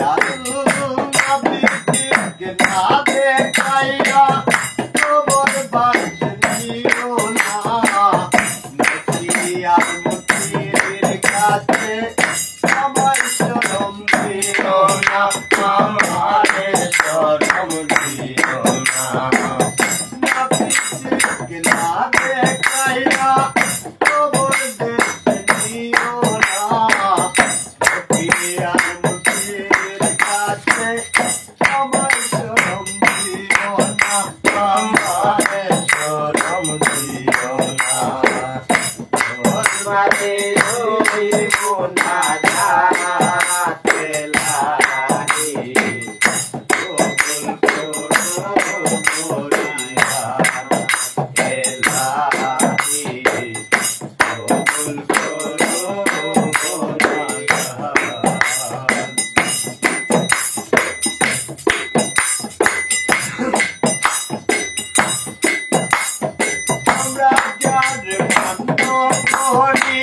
यार আমারে শরম দিও না তোমারে রইব না போட்டி